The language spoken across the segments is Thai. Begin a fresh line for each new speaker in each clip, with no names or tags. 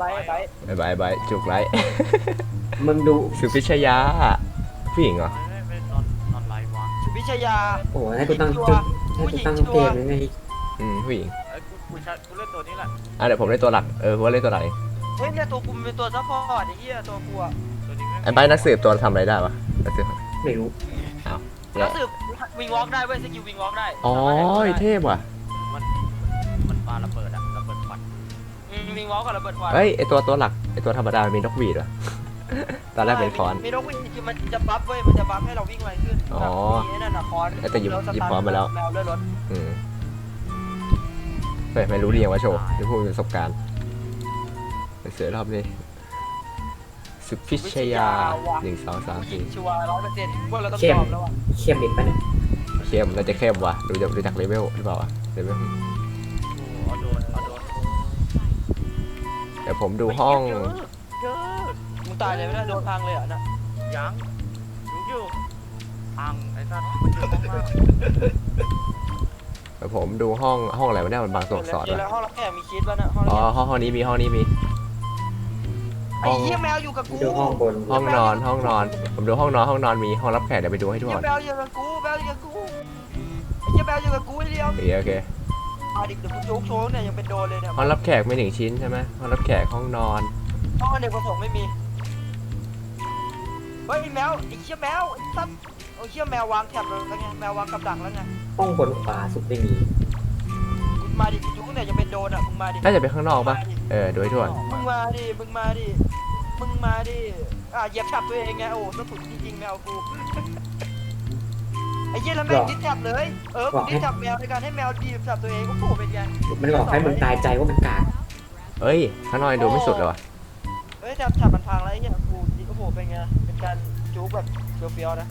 ไบร์ทไบร์ท
บายบายบายจุกไร
มึงดู
สุพิชยาผู้หญิงเหรอ
ไม่ไม่นอนนอนไลฟ์วะ
สุพิชยา
โอ้โหให้กูตั้งจุดให้กูตั้งเกมยังไง
อืมผู้หญิง
ไอ้ยกูกูใช้กูเล่นตัวนี้แหละ
อะเดี๋ยวผมเล่นตัวหลักเออผมว่าเล่นตัวหลักเอง
เฮ้ยเนี่ยตัวกูมันเป็นตัวซัพพอร์ตไอ้เหี้ยตัวกูอะ
ตัวนี้ไม่
ไอ้ใบนักสืบตัวทำอะไรได้ปะนักสืบ
ไม่รู้
แล้วสืบวิงวอล์กได้เว้ยสกิลวิงวอล์กได้
อ๋อ
สามารถให้
เทพว่ะ
งวอล์กกับระเบิดควัน
เฮ้ยไอตัวตัวหลักไอตัวธรรมดามันมีนกหวีดวะ ตอนแรกเป็นคอน
มีนกวิ่งคือมันจะบัฟเว้ยมันจะบัฟให้เราวิ่งไวขึ้น
อ๋อ
แบบมีไอ้นั่นน่ะคอน
แต่หยิบ
ล้วสตาร์ท
หยิบคอนมาแล้ว
แมวเลื่อนรถ
อืมเฮ้ยไม่รู้ดียังว่าโชว์ที่พูดมีประสบการณ์ไปเสือรอบนี้สุพิชยาหนึ่งสองสาม
ผู้หญิ
สี่
งชัวร์ร้อยเปอร์เซ็นต์ว่าเราต้อง
เข้ม
ยอมแล้วอะ
เข้มอีกปะเนี่ย
เข้มน่าจะเข้มว่ะดูจากดูจากเลเวลหรือเปล่าวะเลเวล
ดี๋
ยวผมดูห้อง
เยอะเยอะ
มึงตายเลยไม่ได้โดนพังเลยเหรอะนะ
ยังอยู่อยู่พังไอ้สัตว์มันอยู่ข้างล่าง
เดี๋ยวผมดูห้องห้องอะไรวะเนี่ยมันบางตัวอักษร
เจอ
วะ
แล้วห้องรับแขกมีคิดป่ะนะห้องรับ
อ๋อ
แขก
ห้องห้องนี้มีห้องนี้มี
ไอ้เหี้ยแมวอยู่กับ
มึ
กู
งดูห้องบน
ห้องนอนห้องนอน ผมดูห้องนอนห้องนอนมีห้องรับแขกเดี๋ยวไปดูให้ทุก
เหี้
ค
ย
น
แมวอยู่กับกูแมวอยู่กับกูไอ้เหี้ยแมวอยู่กับกูไอ้เดียว
โอเคโอเค
อะดิเดี๋ยวกูโจ๊กโชว์เนี่ยยังเป็นโดนเลยเนี่ย
ห้องรับแขกไม่หนึ่งชิ้นใช่ไหมห้องรับแขกห้องนอน
ห้องอเนกประสงค์ไม่มี เฮ้ยไอ้แมวไอ้เหี้ยแมวไอ้สัตว์ไอ้เหี้ยแมววางแถบเลยแล้วไงแมววางกับดักแล้วไง
ห้องบนขวาสุดไม่มี
มึงมาดิกูจุกเนี่ยยังเป็นโดนอะมึงมาดิ
น่าจะเป็นข้างนอกปะ
มึงมาดิ
เออดูให้ทั่ว
มึงมาดิมึงมาดิมึงมาดิอะเหยียบฉับตัวเองไงโอ้สะถุนจริงๆแมวกู ไอ้เหี้ยแล้วแมวดิ้นจับเลย เออกูดิ้นจับแมวในการให้แมวดีบจับตัวเองก็โผล่เป็นไง
มันบอกให้มึงตายใจว่ามันกาก
เอ้ยข้างนอกยังดูไม่สุดเลยวะ
เฮ้ยจับจับมันพังแล้วไอ้เหี้ยกูดีก็โผล่เป็นไงเป็นการจุกแบบเฟี้ยวๆนะ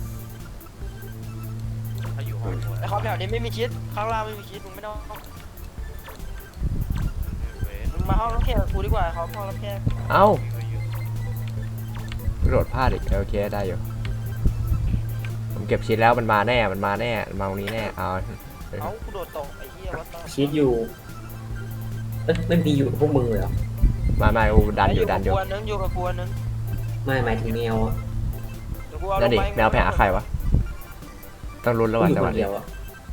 ถ้าอยู่ห้องบน
ไอ้เขาแถวนี้ไม่มีคิดข้างล่างไม่มีคิดมึงไม่ต้อง
เว้ย
มึงมาห้องรับแขกกับกูดีกว่าเขาห้องรับแขก
เอ้า
ก็อยู่
กระโดดพลาดอีกโอเคได้อยู่ผม เก็บชิ้นแล้วมันมาแน่มันมาแน่มันมาตรงนี้แน่เอา
เอ้ากูโดดตกไอ้เหี้ยวัดตา
ชีตอยู่เอ้ยมันมีอยู่กับพวกมึงเลยเหรอ
มามากูดันอยู่ดันอยู่
กวนนึงอยู่กับกวนนึง
ไม่หมายถึงแมวอะ
เดี๋ยวกูเอาล
นั่น
ง
ดิ
ไป
แมวไปหาใครวะ ต้องลุ้นแล้ว
กู
ว่ะ
อยู่
จังห
ค
วะ
น
นี้
เดียวอะ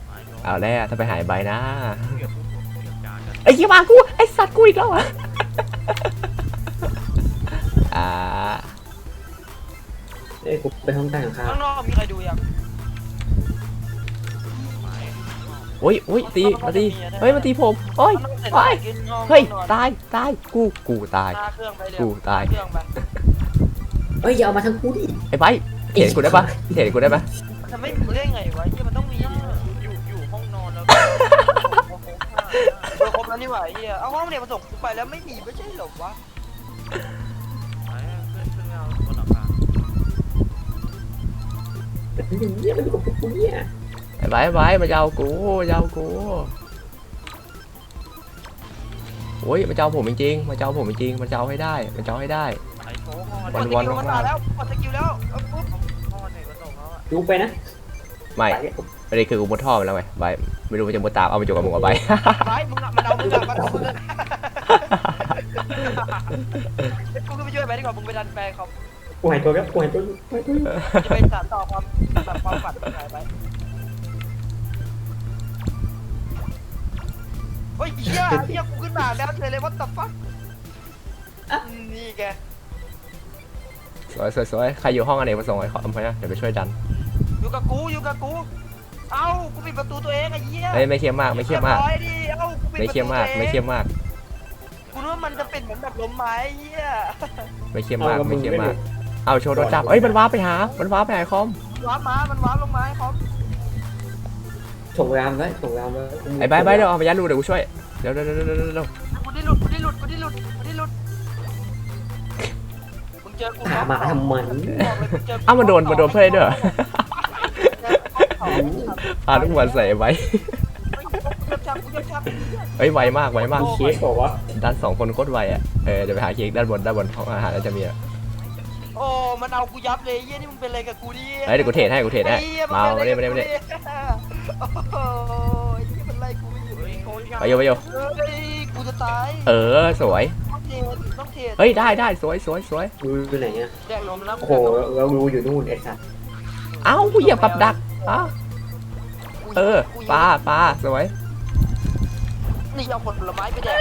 ไม้โดน
เอาแล้วถ้าไปหายใบนะ
เกี่ยวกับเกี่ยวจานกัน
ไอ้ยี่มากูไอ้สัตว์กูอีกแล้วอะ
เอ้ยกูไปห้องใต้ข้าง
ข้างนอกมีใครดูยัง
ไม้
โอ้ยโอ้ยตีมาตีเฮ้ยมาตีผมโอ้ย
ข้างนอกเสร็จ
ไป
แล้วกินห้อง
เฮ้ย
นอน
ตายตายกูกูตาย
หน้าเครื่องไปเร็ว
กูตาย
เครื่องไป
เอ้ยอย่าเอามาทั้งกูดิ
ไอ้ใบเห็นกูได้ปะเห็นกูได้ปะ
มันจะไม่มึงเล่นไงวะเฮียมันต้องมี
อยู่อยู่อยู่ห้องนอนแล้วก็
เออครบแล้วนี่หว่าเฮียเอาห้องเด็กมาส่งกูไปแล้วไม่มีไม่ใช่เหรอวะ
มันอย่างเงี้ยมันอยู่กับพวกกูเนี่ย
ไอ้ใบไอ้ใบมาจะเอากูจะเอากูโอ้ยมาจะเอาผมจริงๆมาจะเอาผมจริงๆมันจะเอาให้ได้ มันจะเอาให้ได้
ไอ้โค้งห้อง
วั
ก
น
ดส
วัน
กิลมันมาแล้วกดสกิลแล้วเอาปุ๊บ
ห้องเนี่ยก็ส่งแล้วอะ
ดูไปนะ
ไม่
ไป
ประเด็นคือกูมุดท่อไปแล้วไงใบไม่รู้มันจะมุดตามเอาไปจุกกับมึงเอาไป
ไปมึงอะมันเอามึงอะมันเอามึงอะกูก็ไปช่วยไปดีกว่ามึงไปดันแปลงเขา
กูหายตัวแล้วกูหายตัวอยู่กูหายตัวอยู่
จะไปสานต่อความแบบความฝันของนายไปเฮ้ยเฮียเฮียกูขึ้นมาแล้วเฉยเลยวัดตับฟักนี่แก
สวยสวยสวยใครอยู่ห้องอเนกประสงค์ไอ้ขออำเภอนะเดี๋ยวไปช่วยดัน
อยู่กับกูอยู่กับกู เอ้ากูปิดประตูตัวเองไอ้เหี้ย
เฮ้ยไม่เข้มมากไม่เข้มมาก
รียบร้อยดิเอ้ากูปิด
ไม่
ประตู
เข้มมาก
ตัวอง
ไม่เข้มมาก
กูนึกว่ามันจะเป็นเหมือนแบบลมไม้ไอ้เหี้ย
ไม่เข้มมากไม่เข้มมาก เอาโชว์โดนจับเอ้ยมันว้าร์ปไปหา มันว้าร์ปไปหาคอม
ว้าร์ปมา มันว้าร์ปลงไม้ครับ
ส่งรามไว้ส่งรามไว้
ไอ้ใบใบเดี๋ยวเอาไปยัดรูเดี๋ยวกูช่วย เดี๋ยวเดี๋ยวเดี๋ยวเดี๋ยวเดี๋ยว
กูได้หลุดกูได้หลุดกูได้หลุดกูได้หลุดมึงเจอกู
ถามมาทำมัน
บอกเลยมึงเจอกู
อ้าวมันโดนมันโดนเพื่อนได้ด้วยเหรอ
เฮ้ย
พาทุกวันใส่ไว้
กูจับกูจับจับ
เฮ้ยไวมากไวมาก
เค้กบอกว่า
ดันสองคนโคตรไวอะ เออเดี๋ยวไปหาเค้กด้านบนด้านบนห้องอาหารแล้วจะมีอะ
โอ้มันเอากูยับเลยไอ้เหี้ยนี่มึงเป็นอะไรกับกูดิ
เฮ้ยเดี๋ยวกูเทรดให้กูเทรดให้
ไอ้หี้ย
มา
ป็น
มา
อะ
เนี่
ร
ยมาเนี่ยมาเนี่ย
กับกูดิโอ้โหไอ้เหี้ยมันไล่กูไม่หยุด
เฮ้ยโค้ง
ไปโยไปโย
เฮ้ยกูจะตาย
เออสวย
เทต้องเท
เฮ้ยได้ได้สวยสวยสวย
รู้อยู่ไหนอะ
แดกนมแล้ว
โอ้โหเรารู้อยู่นู่นไอ้สัตว์
เอ้ากูเหยียบกับดักเอ้าเออปลาปลาสวย
นี่เอาผลไม้ไปแดก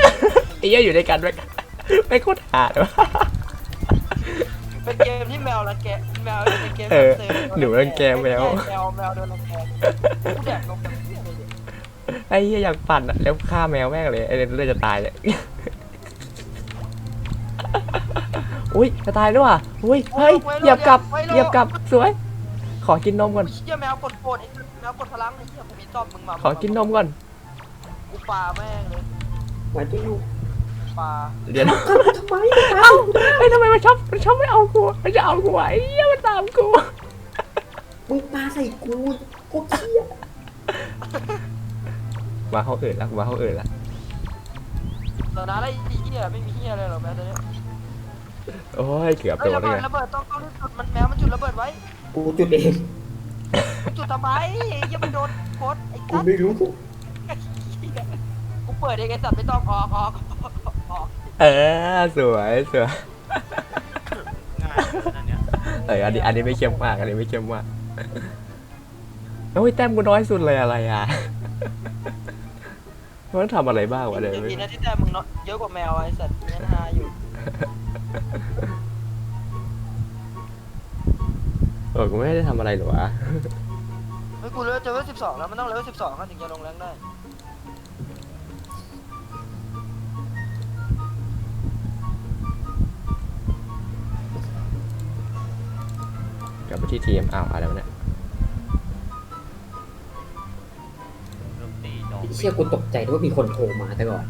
ไอ้เหี้ยอยู่ด้วยกันไม่ไม่โคตรหาดวะ
เป็นเกมที่แมวรังแกแมวเป็นเกม
เออ
สริม
หนูรังแกแมว
แมวแมวโดนรังแกกูแดกนมแบบเหี้ยเลยเนี่ย
ไอ้เหี้ยอยากปั่นอะแล้วฆ่าแมวแม่งเลยไอ้เนี่ยเลยจะตายเลยอุ้ยจะตายด้วยว่ะอุ้ยเฮ้ยเหยียบกลับเหยียบกลับสวย ขอกินนมก่อน
เหี้ยแมวกดโกรธไอ้แมวกดพลังไอ้เหี้ยกูมีตอบมึงมา
ขอกินนมก่อน
กูปาแม่งเลย
มาที่อยู่
ปา
เดี๋ยว
ทำไม
เอ้าไอ้ยทำไมมันชอบมันชอบไม่เอากูมันจะเอากูอะไอ้เหี้ยมันตามกู
มึงปาใส่กูกูเชี่ย
มาเขาเอิดแล้วมาเขาเอิดแล้ว
ตอนนั้นไอ้เหี้ยไม่มีเหี้ยอะไรหรอกแมวตัวเนี้ย
โอ้ยเกือบ
เฮ้
โด
ย
น
ระ
เล
เบิด
ย
ระเบิดต้องต้องรีบจุดมันแมวมันจุดระเบิดไว้
กูจุดเอง
จุดทำไมยังมันโดนโคตรไอ้
กู
สัตว์
ไม่รู้
กูเปิดเองไอ้สัตว์ไม่ต้องออกออกออก
เออสวยสวย
ง่ายเลยนะเนี่ย
เอออันนี้อันนี้ไม่เข้มมากอันนี้ไม่เข้มมากโอ้ยแต้มกูน้อยสุดเลยอะไรอะมันทำอะไรบ้างวะเดี๋ยว
เดี๋ยวดีนะที่แต่มึงเนาะเยอะกว่าแมวไอ้สัตว์เนี่ยฮาอยู่
เออกูไม่ได้ทำอะไรหรอวะ
เฮ้ยกูเลเวลเจอเลเวลสิบสองแล้วมันต้องเลเวลสิบสองถึงจะลงแรงได้
ลับไปที่ทีมอ้าวอะไรวะเนี่ย
ดนตรีดอก
ไอ้เชี่ยกูตกใจด้วยว่ามีคนโทรมาแต่ก่อน